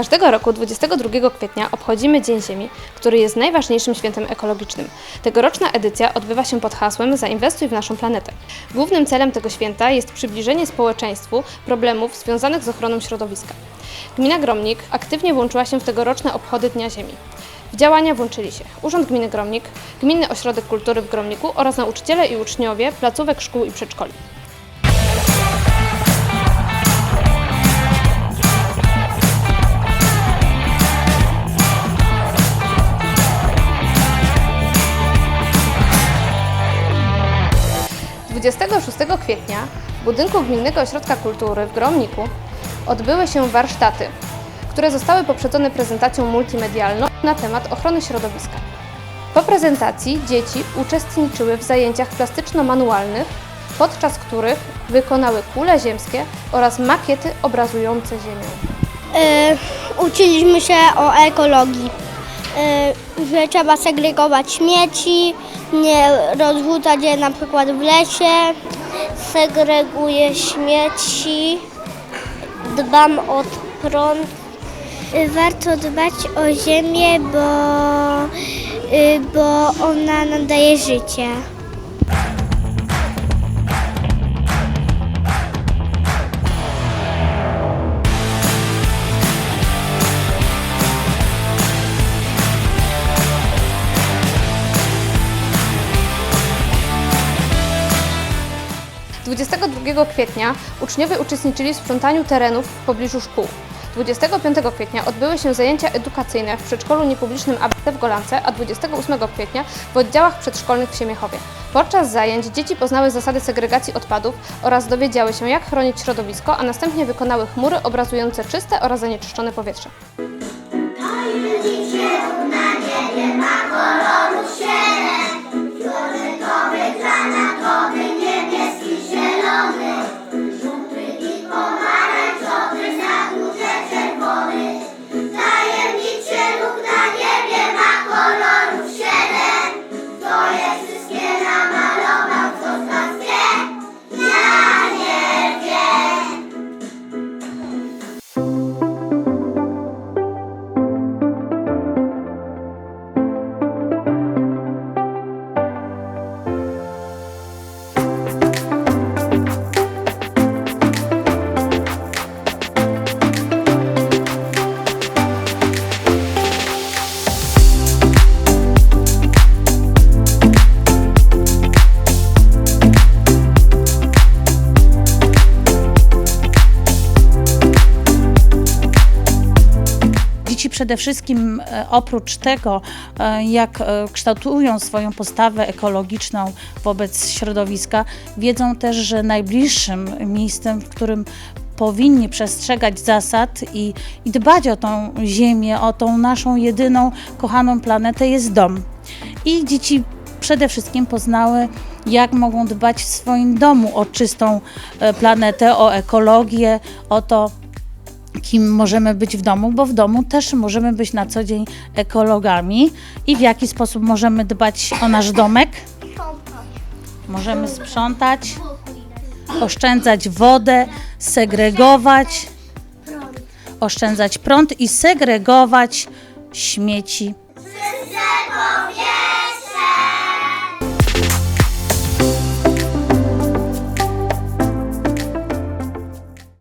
Każdego roku 22 kwietnia obchodzimy Dzień Ziemi, który jest najważniejszym świętem ekologicznym. Tegoroczna edycja odbywa się pod hasłem Zainwestuj w naszą planetę. Głównym celem tego święta jest przybliżenie społeczeństwu problemów związanych z ochroną środowiska. Gmina Gromnik aktywnie włączyła się w tegoroczne obchody Dnia Ziemi. W działania włączyli się Urząd Gminy Gromnik, Gminny Ośrodek Kultury w Gromniku oraz nauczyciele i uczniowie placówek szkół i przedszkoli. – 26 kwietnia w budynku Gminnego Ośrodka Kultury w Gromniku odbyły się warsztaty, które zostały poprzedzone prezentacją multimedialną na temat ochrony środowiska. Po prezentacji dzieci uczestniczyły w zajęciach plastyczno-manualnych, podczas których wykonały kule ziemskie oraz makiety obrazujące Ziemię. E, uczyliśmy się o ekologii, że trzeba segregować śmieci, nie rozrzucać je na przykład w lesie. Segreguję śmieci, dbam o prąd. Warto dbać o ziemię, bo, y, bo ona nam daje życie. – 22 kwietnia uczniowie uczestniczyli w sprzątaniu terenów w pobliżu szkół. 25 kwietnia odbyły się zajęcia edukacyjne w przedszkolu niepublicznym ABC w Golance, a 28 kwietnia w oddziałach przedszkolnych w Siemiechowie. Podczas zajęć dzieci poznały zasady segregacji odpadów oraz dowiedziały się, jak chronić środowisko, a następnie wykonały chmury obrazujące czyste oraz zanieczyszczone powietrze. Tajemniczy przede wszystkim e, oprócz tego, e, jak e, kształtują swoją postawę ekologiczną wobec środowiska, wiedzą też, że najbliższym miejscem, w którym powinni przestrzegać zasad i, i dbać o tą ziemię, o tą naszą jedyną kochaną planetę jest dom. I dzieci przede wszystkim poznały, jak mogą dbać w swoim domu o czystą planetę, o ekologię, o to, kim możemy być w domu, bo w domu też możemy być na co dzień ekologami i w jaki sposób możemy dbać o nasz domek. Możemy sprzątać, oszczędzać wodę, segregować, oszczędzać prąd i segregować śmieci